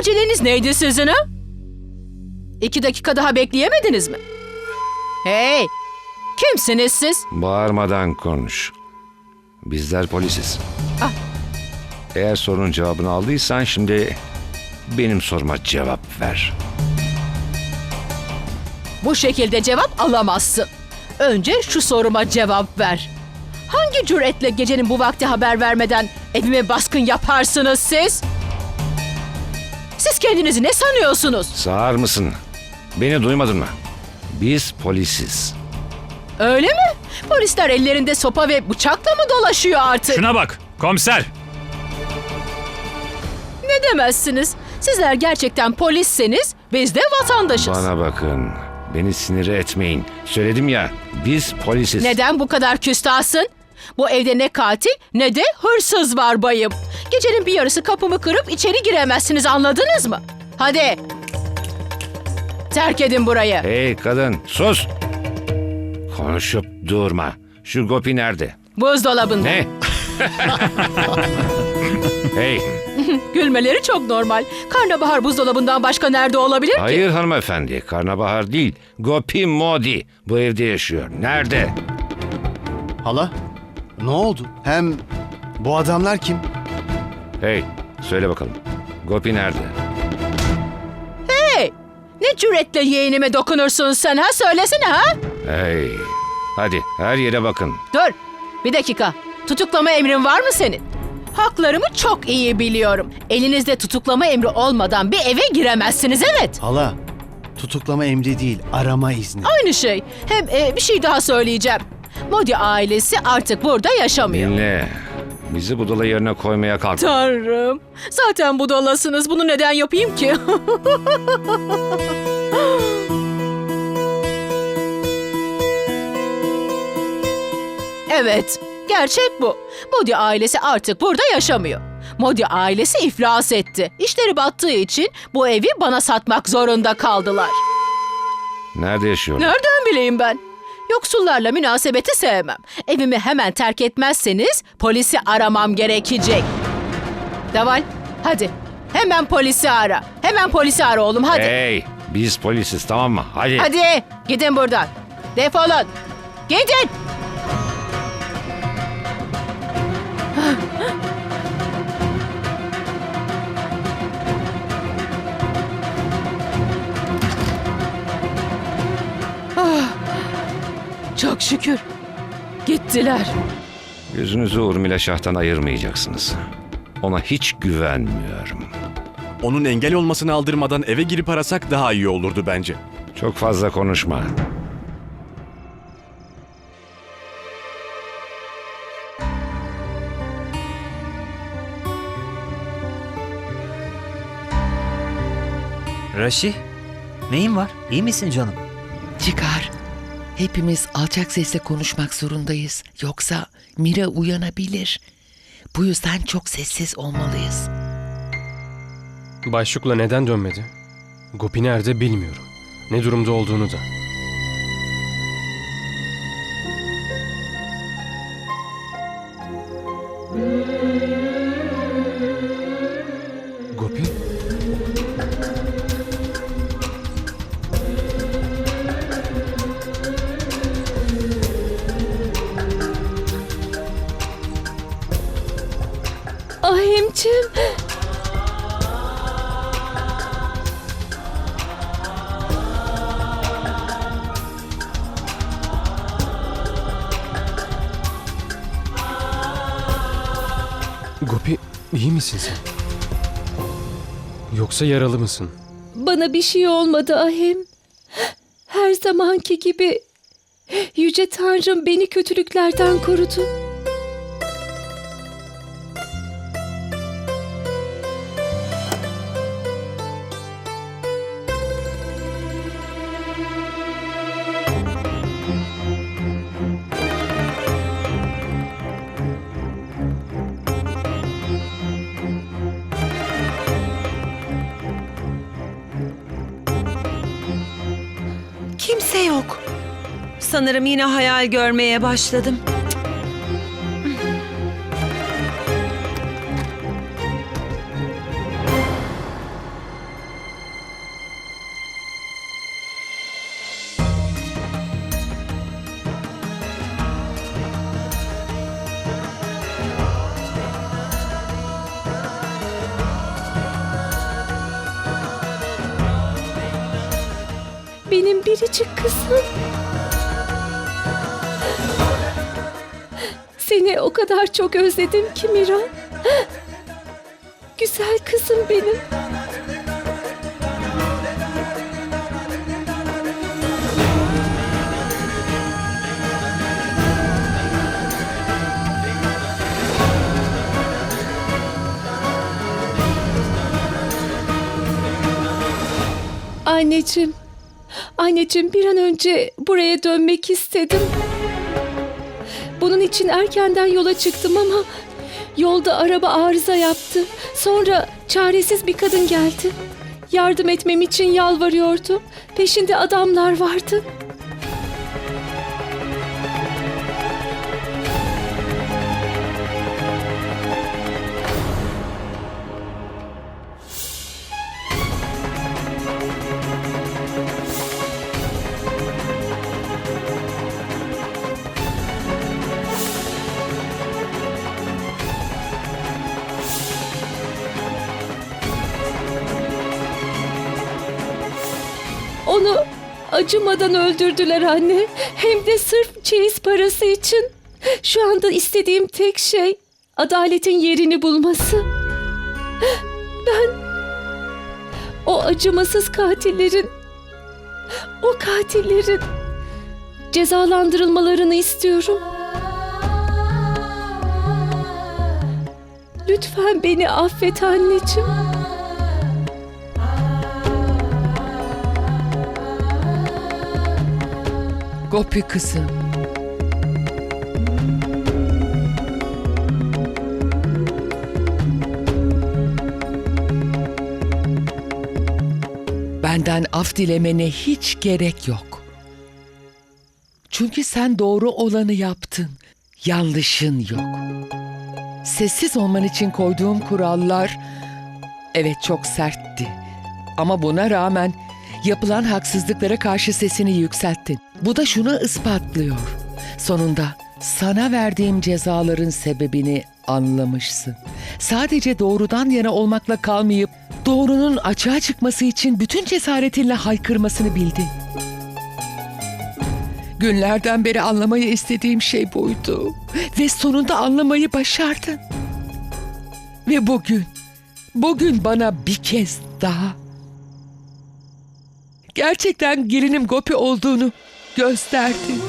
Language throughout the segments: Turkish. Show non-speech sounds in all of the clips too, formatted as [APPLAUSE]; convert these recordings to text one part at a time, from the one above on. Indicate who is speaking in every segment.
Speaker 1: Aceleniz neydi sizin ha? İki dakika daha bekleyemediniz mi? Hey! Kimsiniz siz?
Speaker 2: Bağırmadan konuş. Bizler polisiz.
Speaker 1: Ah.
Speaker 2: Eğer sorunun cevabını aldıysan şimdi benim soruma cevap ver.
Speaker 1: Bu şekilde cevap alamazsın. Önce şu soruma cevap ver. Hangi cüretle gecenin bu vakti haber vermeden evime baskın yaparsınız siz? Siz kendinizi ne sanıyorsunuz?
Speaker 2: Sağır mısın? Beni duymadın mı? Biz polisiz.
Speaker 1: Öyle mi? Polisler ellerinde sopa ve bıçakla mı dolaşıyor artık?
Speaker 3: Şuna bak komiser.
Speaker 1: Ne demezsiniz? Sizler gerçekten polisseniz biz de vatandaşız.
Speaker 2: Bana bakın. Beni sinir etmeyin. Söyledim ya biz polisiz.
Speaker 1: Neden bu kadar küstahsın? Bu evde ne katil ne de hırsız var bayım. Gecenin bir yarısı kapımı kırıp içeri giremezsiniz anladınız mı? Hadi. Terk edin burayı.
Speaker 2: Hey kadın sus. Konuşup durma. Şu Gopi nerede?
Speaker 1: Buzdolabında.
Speaker 2: Ne? hey, [LAUGHS]
Speaker 1: Gülmeleri çok normal. Karnabahar buzdolabından başka nerede olabilir ki?
Speaker 2: hayır hanımefendi. Karnabahar değil. Gopi Modi bu evde yaşıyor. Nerede?
Speaker 4: Hala? Ne oldu? Hem bu adamlar kim?
Speaker 2: Hey, söyle bakalım. Gopi nerede?
Speaker 1: Hey! Ne cüretle yeğenime dokunursun sen ha? Söylesene ha?
Speaker 2: Hey, hadi her yere bakın.
Speaker 1: Dur. Bir dakika. Tutuklama emrin var mı senin? Haklarımı çok iyi biliyorum. Elinizde tutuklama emri olmadan bir eve giremezsiniz evet.
Speaker 4: Hala, tutuklama emri değil, arama izni.
Speaker 1: Aynı şey. Hem e, bir şey daha söyleyeceğim. Modi ailesi artık burada yaşamıyor.
Speaker 2: Dinle. Bizi budala yerine koymaya kalk.
Speaker 1: Tanrım. Zaten budalasınız. Bunu neden yapayım ki? [LAUGHS] evet. Gerçek bu. Modi ailesi artık burada yaşamıyor. Modi ailesi iflas etti. İşleri battığı için bu evi bana satmak zorunda kaldılar.
Speaker 2: Nerede yaşıyor?
Speaker 1: Nereden bileyim ben? Yoksullarla münasebeti sevmem. Evimi hemen terk etmezseniz polisi aramam gerekecek. Daval, hadi. Hemen polisi ara. Hemen polisi ara oğlum hadi.
Speaker 2: Hey, biz polisiz tamam mı? Hadi.
Speaker 1: Hadi gidin buradan. Defolun. Gidin. Şükür. Gittiler.
Speaker 2: Gözünüzü Urmila Şah'tan ayırmayacaksınız. Ona hiç güvenmiyorum.
Speaker 5: Onun engel olmasını aldırmadan eve girip arasak daha iyi olurdu bence.
Speaker 2: Çok fazla konuşma.
Speaker 6: Raşi, neyin var? İyi misin canım?
Speaker 7: Çıkar. Hepimiz alçak sesle konuşmak zorundayız. Yoksa Mira uyanabilir. Bu yüzden çok sessiz olmalıyız.
Speaker 8: Başlıkla neden dönmedi? Gopi nerede bilmiyorum. Ne durumda olduğunu da. Yoksa yaralı mısın?
Speaker 9: Bana bir şey olmadı Ahim. Her zamanki gibi Yüce Tanrım beni kötülüklerden korudu.
Speaker 10: Kimse yok. Sanırım yine hayal görmeye başladım.
Speaker 9: Biricik kızım. Seni o kadar çok özledim ki Miran. Güzel kızım benim. Anneciğim, anneciğim bir an önce buraya dönmek istedim. Bunun için erkenden yola çıktım ama yolda araba arıza yaptı. Sonra çaresiz bir kadın geldi. Yardım etmem için yalvarıyordu. Peşinde adamlar vardı. Acımadan öldürdüler anne. Hem de sırf çeyiz parası için. Şu anda istediğim tek şey adaletin yerini bulması. Ben o acımasız katillerin o katillerin cezalandırılmalarını istiyorum. Lütfen beni affet anneciğim.
Speaker 7: Gopi kızım. Benden af dilemene hiç gerek yok. Çünkü sen doğru olanı yaptın. Yanlışın yok. Sessiz olman için koyduğum kurallar evet çok sertti. Ama buna rağmen yapılan haksızlıklara karşı sesini yükselttin. Bu da şunu ispatlıyor. Sonunda sana verdiğim cezaların sebebini anlamışsın. Sadece doğrudan yana olmakla kalmayıp doğrunun açığa çıkması için bütün cesaretinle haykırmasını bildin. Günlerden beri anlamayı istediğim şey buydu. Ve sonunda anlamayı başardın. Ve bugün, bugün bana bir kez daha gerçekten gelinim Gopi olduğunu gösterdin.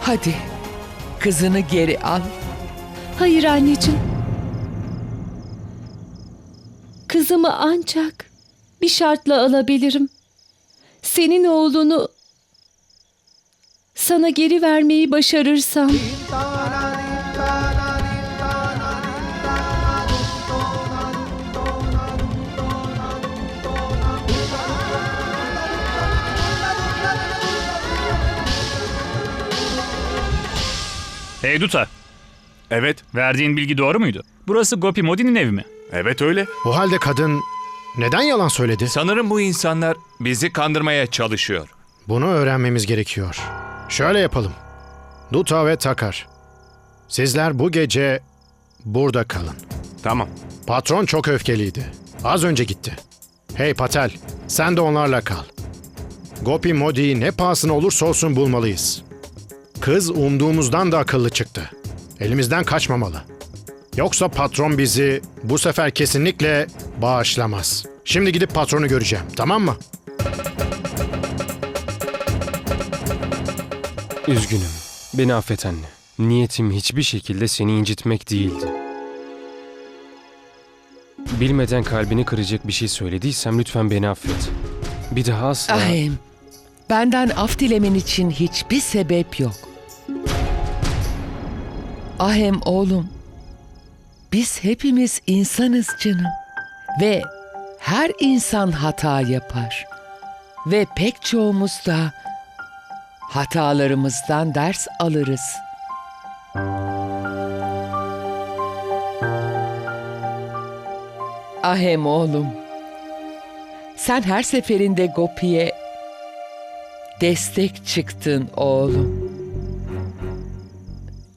Speaker 7: Hadi kızını geri al.
Speaker 9: Hayır anneciğim. Kızımı ancak bir şartla alabilirim. Senin oğlunu sana geri vermeyi başarırsam.
Speaker 3: Hey Duta,
Speaker 5: Evet,
Speaker 3: verdiğin bilgi doğru muydu? Burası Gopi Modi'nin evi mi?
Speaker 5: Evet öyle.
Speaker 11: O halde kadın neden yalan söyledi?
Speaker 12: Sanırım bu insanlar bizi kandırmaya çalışıyor.
Speaker 11: Bunu öğrenmemiz gerekiyor. Şöyle yapalım. Duta ve Takar. Sizler bu gece burada kalın.
Speaker 5: Tamam.
Speaker 11: Patron çok öfkeliydi. Az önce gitti. Hey Patel, sen de onlarla kal. Gopi Modi'yi ne pahasına olursa olsun bulmalıyız. Kız umduğumuzdan da akıllı çıktı. Elimizden kaçmamalı. Yoksa patron bizi bu sefer kesinlikle bağışlamaz. Şimdi gidip patronu göreceğim, tamam mı?
Speaker 8: Üzgünüm. Beni affet anne. Niyetim hiçbir şekilde seni incitmek değildi. Bilmeden kalbini kıracak bir şey söylediysem lütfen beni affet. Bir daha asla...
Speaker 7: Ahem, benden af dilemen için hiçbir sebep yok. Ahem oğlum, biz hepimiz insanız canım. Ve her insan hata yapar. Ve pek çoğumuz da hatalarımızdan ders alırız. Ahem oğlum. Sen her seferinde Gopi'ye destek çıktın oğlum.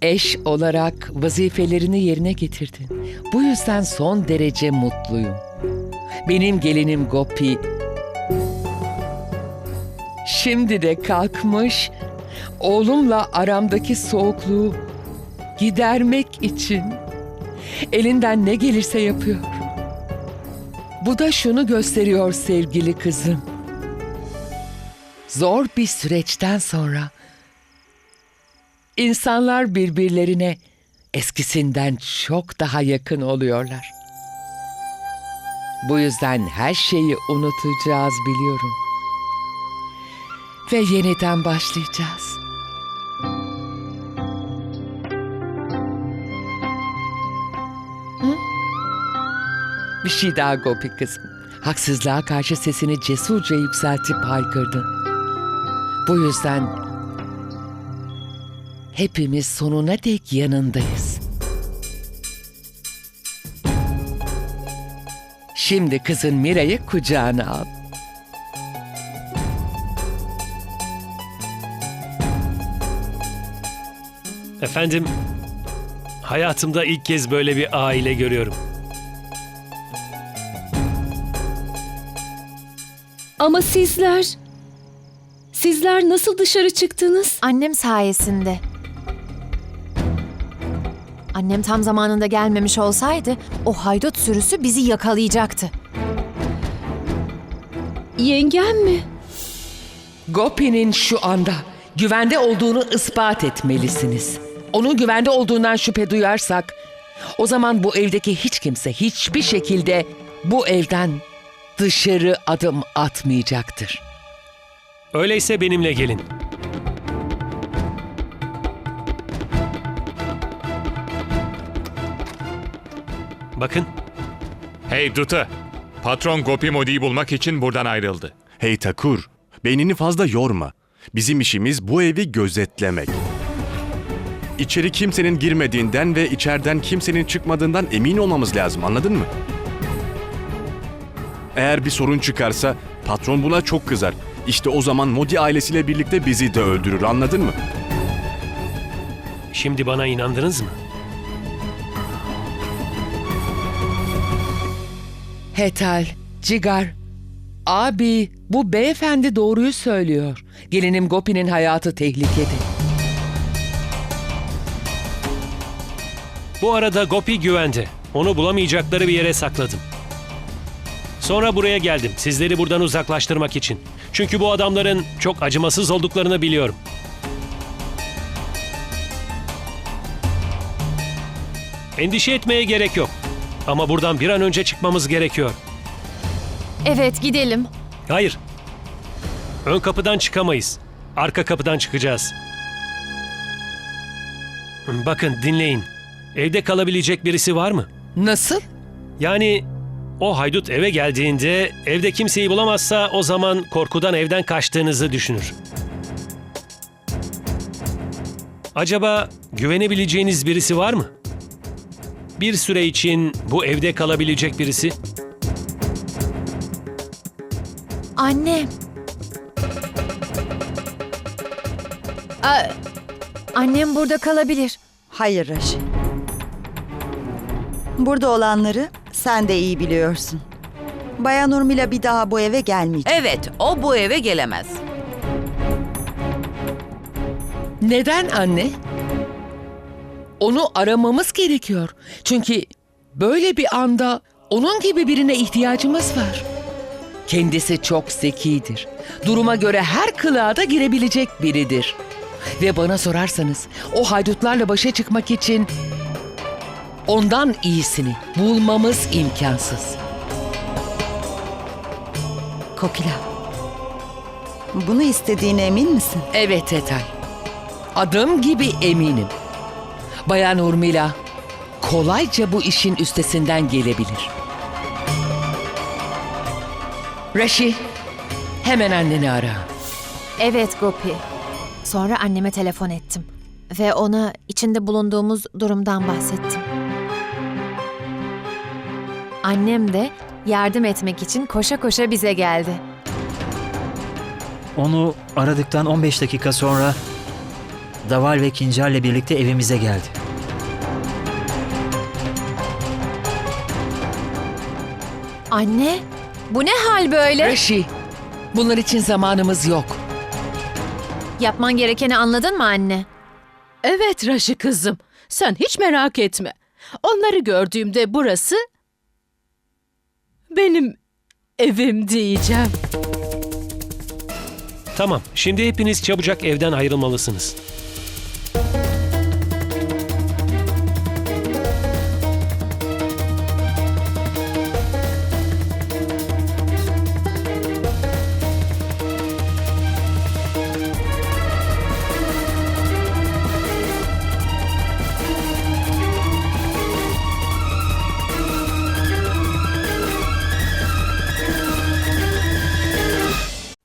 Speaker 7: Eş olarak vazifelerini yerine getirdin. Bu yüzden son derece mutluyum. Benim gelinim Gopi şimdi de kalkmış oğlumla aramdaki soğukluğu gidermek için elinden ne gelirse yapıyor. Bu da şunu gösteriyor sevgili kızım. Zor bir süreçten sonra insanlar birbirlerine eskisinden çok daha yakın oluyorlar. Bu yüzden her şeyi unutacağız biliyorum. Ve yeniden başlayacağız. Bir şey daha Gopi kızım. Haksızlığa karşı sesini cesurca yükseltip haykırdın. Bu yüzden hepimiz sonuna dek yanındayız. Şimdi kızın Mira'yı kucağına al.
Speaker 13: Efendim, hayatımda ilk kez böyle bir aile görüyorum.
Speaker 9: Ama sizler... Sizler nasıl dışarı çıktınız?
Speaker 14: Annem sayesinde. Annem tam zamanında gelmemiş olsaydı o haydut sürüsü bizi yakalayacaktı.
Speaker 9: Yengem mi?
Speaker 7: Gopi'nin şu anda güvende olduğunu ispat etmelisiniz. Onun güvende olduğundan şüphe duyarsak o zaman bu evdeki hiç kimse hiçbir şekilde bu evden dışarı adım atmayacaktır.
Speaker 13: Öyleyse benimle gelin. Bakın,
Speaker 12: Hey Duta, patron Gopi Modi'yi bulmak için buradan ayrıldı.
Speaker 5: Hey Takur, beynini fazla yorma. Bizim işimiz bu evi gözetlemek. İçeri kimsenin girmediğinden ve içeriden kimsenin çıkmadığından emin olmamız lazım anladın mı? Eğer bir sorun çıkarsa patron buna çok kızar. İşte o zaman Modi ailesiyle birlikte bizi de öldürür anladın mı?
Speaker 13: şimdi bana inandınız mı?
Speaker 7: Hetal, Cigar, abi bu beyefendi doğruyu söylüyor. Gelinim Gopi'nin hayatı tehlikede.
Speaker 13: Bu arada Gopi güvende. Onu bulamayacakları bir yere sakladım. Sonra buraya geldim. Sizleri buradan uzaklaştırmak için. Çünkü bu adamların çok acımasız olduklarını biliyorum. Endişe etmeye gerek yok. Ama buradan bir an önce çıkmamız gerekiyor.
Speaker 14: Evet gidelim.
Speaker 13: Hayır. Ön kapıdan çıkamayız. Arka kapıdan çıkacağız. Bakın dinleyin. Evde kalabilecek birisi var mı?
Speaker 7: Nasıl?
Speaker 13: Yani o haydut eve geldiğinde evde kimseyi bulamazsa o zaman korkudan evden kaçtığınızı düşünür. Acaba güvenebileceğiniz birisi var mı? Bir süre için bu evde kalabilecek birisi?
Speaker 14: Anne. Aa, annem burada kalabilir.
Speaker 10: Hayır Raşi. Burada olanları sen de iyi biliyorsun. Bayan Urmila bir daha bu eve gelmeyecek.
Speaker 1: Evet, o bu eve gelemez.
Speaker 7: Neden anne? Onu aramamız gerekiyor. Çünkü böyle bir anda onun gibi birine ihtiyacımız var. Kendisi çok zekidir. Duruma göre her kılığa da girebilecek biridir. Ve bana sorarsanız o haydutlarla başa çıkmak için ondan iyisini bulmamız imkansız.
Speaker 10: Kokila. Bunu istediğine emin misin?
Speaker 7: Evet Etay. Adım gibi eminim. Bayan Urmila kolayca bu işin üstesinden gelebilir. Reşi, hemen anneni ara.
Speaker 14: Evet Gopi. Sonra anneme telefon ettim. Ve ona içinde bulunduğumuz durumdan bahsettim. Annem de yardım etmek için koşa koşa bize geldi.
Speaker 6: Onu aradıktan 15 dakika sonra Daval ve Kincar'le birlikte evimize geldi.
Speaker 14: Anne, bu ne hal böyle?
Speaker 7: Reşi, bunlar için zamanımız yok.
Speaker 14: Yapman gerekeni anladın mı anne?
Speaker 1: Evet Raşi kızım. Sen hiç merak etme. Onları gördüğümde burası benim evim diyeceğim.
Speaker 13: Tamam, şimdi hepiniz çabucak evden ayrılmalısınız.